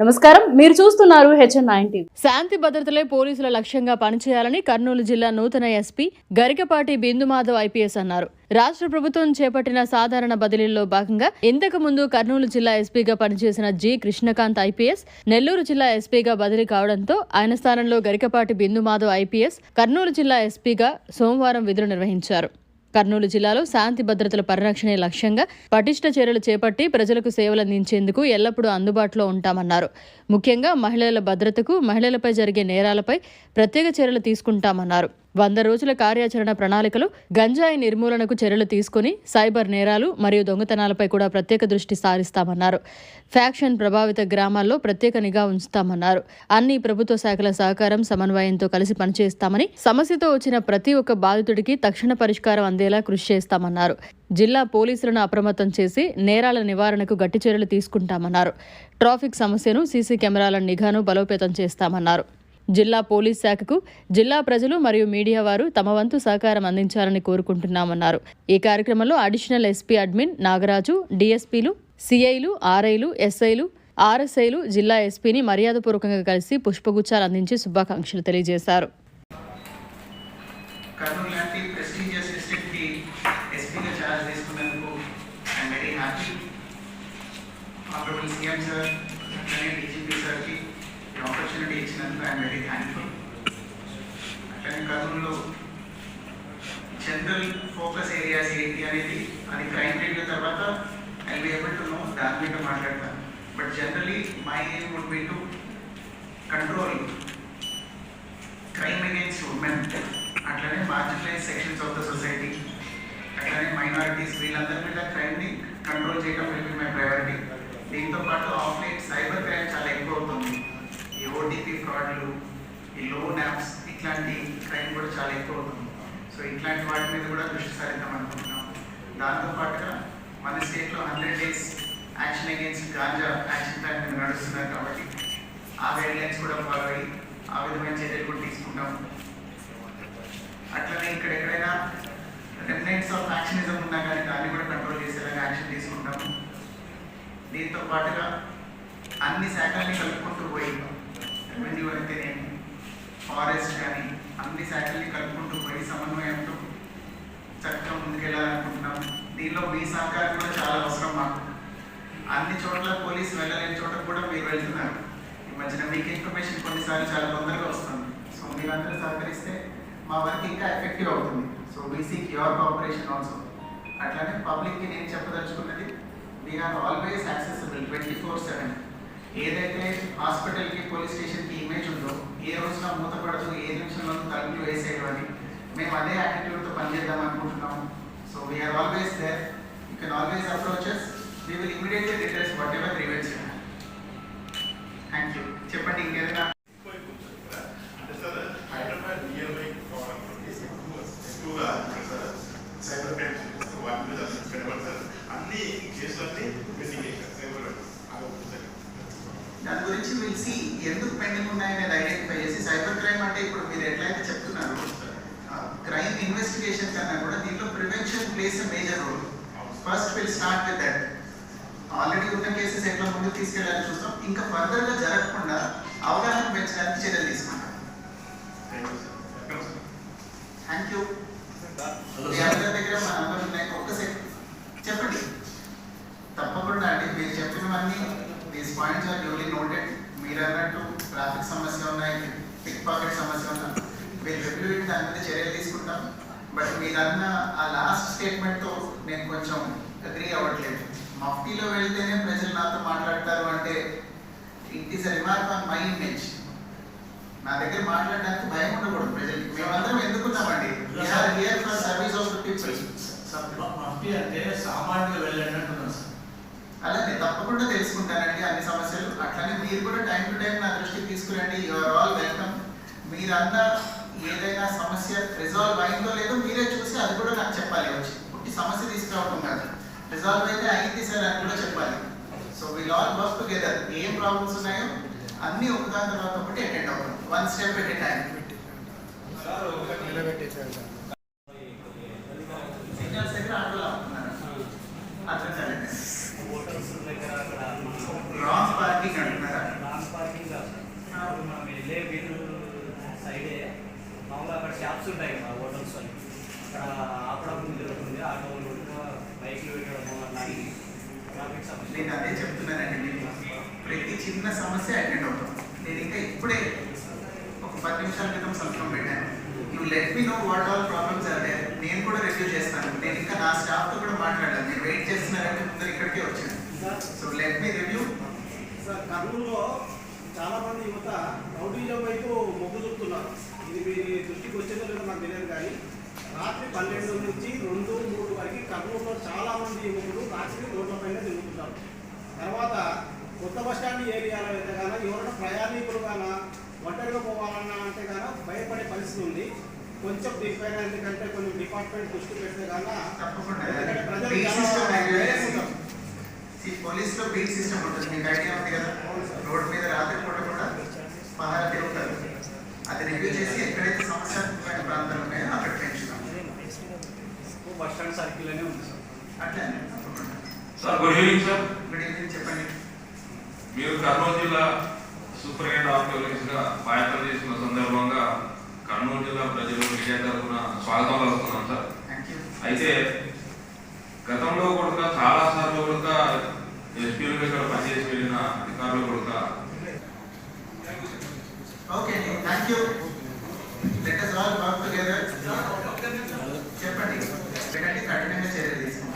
నమస్కారం. మీరు చూస్తున్నారు హెచ్ఎన్ నైన్టీ శాంతి భద్రతలే పోలీసుల లక్ష్యంగా పనిచేయాలని కర్నూలు జిల్లా నూతన ఎస్పీ గరికపాటి బిందుమాధవ్ ఐపీఎస్ అన్నారు. రాష్ట్ర ప్రభుత్వం చేపట్టిన సాధారణ బదిలీల్లో భాగంగా ఇంతకు ముందు కర్నూలు జిల్లా ఎస్పీగా పనిచేసిన జి కృష్ణకాంత్ ఐపీఎస్ నెల్లూరు జిల్లా ఎస్పీగా బదిలీ కావడంతో ఆయన స్థానంలో గరికపాటి బిందుమాధవ్ ఐపీఎస్ కర్నూలు జిల్లా ఎస్పీగా సోమవారం విధులు నిర్వహించారు. కర్నూలు జిల్లాలో శాంతి భద్రతల పరిరక్షణే లక్ష్యంగా పటిష్ట చర్యలు చేపట్టి ప్రజలకు సేవలు అందించేందుకు ఎల్లప్పుడూ అందుబాటులో ఉంటామన్నారు. ముఖ్యంగా మహిళల భద్రతకు మహిళలపై జరిగే నేరాలపై ప్రత్యేక చర్యలు తీసుకుంటామన్నారు. వంద రోజుల కార్యాచరణ ప్రణాళికలో గంజాయి నిర్మూలనకు చర్యలు తీసుకుని సైబర్ నేరాలు మరియు దొంగతనాలపై కూడా ప్రత్యేక దృష్టి సారిస్తామన్నారు. ఫ్యాక్షన్ ప్రభావిత గ్రామాల్లో ప్రత్యేక నిఘా ఉంచుతామన్నారు. అన్ని ప్రభుత్వ శాఖల సహకారం సమన్వయంతో కలిసి పనిచేస్తామని సమస్యతో వచ్చిన ప్రతి ఒక్క బాధితుడికి తక్షణ పరిష్కారం అందేలా కృషి చేస్తామన్నారు. జిల్లా పోలీసులను అప్రమత్తం చేసి నేరాల నివారణకు గట్టి చర్యలు తీసుకుంటామన్నారు. ట్రాఫిక్ సమస్యను సీసీ కెమెరాల నిఘాను బలోపేతం చేస్తామన్నారు. జిల్లా పోలీస్ శాఖకు జిల్లా ప్రజలు మరియు మీడియా వారు తమ వంతు సహకారం అందించాలని కోరుకుంటున్నామన్నారు. ఈ కార్యక్రమంలో అడిషనల్ ఎస్పీ అడ్మిన్ నాగరాజు డీఎస్పీలు సిఐలు ఆర్ఐలు ఎస్ఐలు ఆర్ఎస్ఐలు జిల్లా ఎస్పీని మర్యాదపూర్వకంగా కలిసి పుష్పగుచ్చాలు అందించి శుభాకాంక్షలు తెలియజేశారు. ఆనరబుల్ సీఎం సార్ ఈ ఇచ్చినందుకు ఐఎమ్ వెరీ థ్యాంక్ఫుల్ అట్లనే కర్నూలులో జనరల్ ఫోకస్ ఏరియాస్ ఏంటి అనేది అది క్రైమ్ రేట్ తర్వాత I be able to know దాని మీద మాట్లాడతాను. But generally my aim would be to control crime against women అట్లనే marginalise sections of the society అట్లనే మైనారిటీస్ వీళ్ళందరి మీద క్రైమ్ని కంట్రోల్ చేయడం విల్ బి మై ప్రయారిటీ దీంతో పాటు ఆఫ్లైన్ సైబర్ క్రైమ్ చాలా ఎక్కువ అవుతుంది. ఈ ఓటీపీ ఫ్రాడ్లు ఈ లోన్ యాప్స్ ఇట్లాంటి క్రైమ్ కూడా చాలా ఎక్కువ అవుతుంది. సో ఇట్లాంటి వాటి మీద కూడా దృష్టి సారిద్దాం అనుకుంటున్నాం. దాంతో పాటుగా మన స్టేట్లో hundred days action against ganja action plan మీద నడుస్తున్నారు కాబట్టి ఆ గైడ్లైన్స్ కూడా ఫాలో అయ్యి ఆ విధమైన చర్యలు కూడా తీసుకుంటాం. అట్లనే ఇక్కడ ఎక్కడైనా రెమినెంట్స్ ఆఫ్ యాక్షనిజం ఉన్నా కానీ దాన్ని కూడా కంట్రోల్ చేసేలాగా యాక్షన్ తీసుకుంటాము దీంతో పాటుగా అన్ని శాఖల్ని కలుపుకుంటూ పోయి రెవెన్యూ అయితేనేమి ఫారెస్ట్ కానీ అన్ని శాఖల్ని కలుపుకుంటూ పోయి సమన్వయంతో చక్కగా ముందుకెళ్ళాలనుకుంటున్నాం దీనిలో మీ సహకారం కూడా చాలా అవసరం మాకు. అన్ని చోట్ల పోలీసు వెళ్ళలేని చోట కూడా మీరు వెళ్తున్నారు. ఈ మధ్యన మీకు ఇన్ఫర్మేషన్ కొన్నిసార్లు చాలా తొందరగా వస్తుంది. సో మీరందరూ సహకరిస్తే మా వర్క్ ఇంకా ఎఫెక్టివ్ అవుతుంది. So we seek your cooperation also అట్లానే పబ్లిక్కి నేను చెప్పదలుచుకున్నది we are always accessible twenty four seven ఏదైతే హాస్పిటల్కి పోలీస్ స్టేషన్కి ఇమేజ్ ఉందో ఏ రోజున మూతపడదు ఏ నిమిషంలో తలుపులు వేసేయడం అని మేము అదే యాటిట్యూడ్తో పనిచేద్దాం అనుకుంటున్నాము so we are always there you can always approaches we will immediately details whatever grievance thank you చెప్పండి ఇంకేదైనా అంటే సార్ హైదరాబాద్ నియర్ బై ఎక్కువగా సార్ సైబర్ క్రైమ్స్ వాటి మీద పెట్టబడి సార్ అన్ని కేసులన్నీ పెండింగ్ చేశారు సైబర్ సార్ దాని గురించి విల్ సి ఎందుకు పెండింగ్ ఉన్నాయనేది ఐడెంటిఫై చేసి సైబర్ క్రైమ్ అంటే ఇప్పుడు మీరు ఎట్లయితే చెప్తున్నారు క్రైమ్ ఇన్వెస్టిగేషన్ కన్నా కూడా దీంట్లో prevention plays major role first will start with that already ఉన్న కేసెస్ ఎట్లా ముందుకు తీసుకెళ్ళాలని చూస్తాం. ఇంకా ఫర్దర్గా జరగకుండా అవగాహన పెంచడానికి చర్యలు తీసుకుంటాం. థ్యాంక్ యూ అందరి దగ్గర మా నంబర్ ఉన్నాయి. ఒక్క సెకండ్ చెప్పండి తప్పకుండా అండి మీరు చెప్పినవన్నీ these points are duly noted మీరు అన్నట్టు ట్రాఫిక్ సమస్య ఉన్నాయి పిక్ పాకెట్ సమస్య ఉన్నా మీరు రివ్యూ దాని మీద చర్యలు తీసుకుంటాం. బట్ మీరన్న ఆ లాస్ట్ స్టేట్మెంట్తో నేను కొంచెం అగ్రీ అవ్వట్లేదు. మఫ్టీలో వెళ్తేనే ప్రజలు నాతో మాట్లాడతారు అంటే it is remark on my image నా దగ్గర మాట్లాడడానికి భయం ఉండకూడదు ప్రజలకి. మేమందరం ఎందుకున్నామండి? సర్వీస్ ఆఫ్ పీపుల్ మఫ్టీ అంటే సామాన్యులు వెళ్ళినట్టున్నాం సార్ అలాగే తప్పకుండా తెలుసుకుంటానండి అన్ని సమస్యలు. అట్లనే మీరు కూడా టైం టు టైం నా దృష్టికి తీసుకురండి. యువర్ ఆల్ వెల్కమ్ మీరంతా ఏదైనా సమస్య రిజాల్వ్ అయిందో లేదో మీరే చూసి అది కూడా నాకు చెప్పాలి. వచ్చి పుట్టి సమస్య తీసుకురావడం కాదు. రిజాల్వ్ అయితే అయింది సార్ అని కూడా చెప్పాలి. So we'll all work together ఏం ప్రాబ్లమ్స్ ఉన్నాయో అన్ని ఒకదాని తర్వాత ఒకటి అటెండ్ అవ్వడం one step at a time shops ఉంటాయి కదా హోటల్స్ అని. అక్కడ ఆపడం జరుగుతుంది ఆటోలు కూడా బైక్లు పెట్టడము అలాంటి ట్రాఫిక్ సమస్య. నేను అదే చెప్తున్నానండి మీకు ప్రతి చిన్న సమస్య అటెండ్ అవుతాం. నేను ఇంకా ఇప్పుడే ఒక పది నిమిషాల క్రితం సంతకం పెట్టాను. You let me know what all problems are there నేను కూడా రివ్యూ చేస్తాను. నేను ఇంకా నా స్టాఫ్తో కూడా మాట్లాడాను నేను వెయిట్ చేస్తున్నారంటే ముందర ఇక్కడికే వచ్చాను. So let me review sir కర్నూలులో చాలా మంది యువత రౌడీజం వైపు మొగ్గు చూపుతున్నారు. ఇది మీ దృష్టికి వచ్చిందో లేదో నాకు తెలియదు కానీ రాత్రి పన్నెండు నుంచి రెండు మూడు వరకు కర్నూలులో చాలా మంది యువకులు రాత్రి రోడ్ల పైన తిరుగుతుంటారు. తర్వాత కొత్త బస్ స్టాండ్ ఏరియాలో అయితే కానీ ఎవరైనా ప్రయాణికులు గాన ఒంటరిగా పోవాలన్నా అంటే గాన భయపడే పరిస్థితి ఉంది. కొంచెం దీనిపైన ఎందుకంటే కొన్ని డిపార్ట్మెంట్ దృష్టి పెడితే గాన తప్పకుండా. ఎందుకంటే ప్రజలు బీట్ చాలా సిస్టమ్ భయం ఉంటారు. పోలీస్లో బీట్ సిస్టమ్ ఉంటుంది. మీకు ఐడియా ఉంది కదా? రోడ్ మీద రాత్రి పూట కూడా పహారా తిరుగుతారు అది రివ్యూ చేసి ఎక్కడైతే సమస్యాత్మకమైన ప్రాంతాలు ఉన్నాయో అక్కడ పెంచుతాం బస్ స్టాండ్ సర్కిల్ అనే ఉంది సార్. అట్లే తప్పకుండా sir good evening sir. Good evening చెప్పండి. మీరు కర్నూలు జిల్లా సూపరింటెండెంట్ ఆఫ్ పోలీస్గా బాధ్యతలు తీసుకున్న సందర్భంగా కర్నూలు జిల్లా ప్రజలు మీడియా తరఫున స్వాగతం పలుకుతున్నాం సార్. థ్యాంక్ యూ అయితే గతంలో కూడా చాలా సార్లు కూడా ఎస్పీలు ఇక్కడ పనిచేసి వెళ్ళిన అధికారులు కూడా okay thank you let us all work together చెప్పండి ఎందుకంటే కఠినంగా చర్యలు తీసుకుంటాం ఉండదు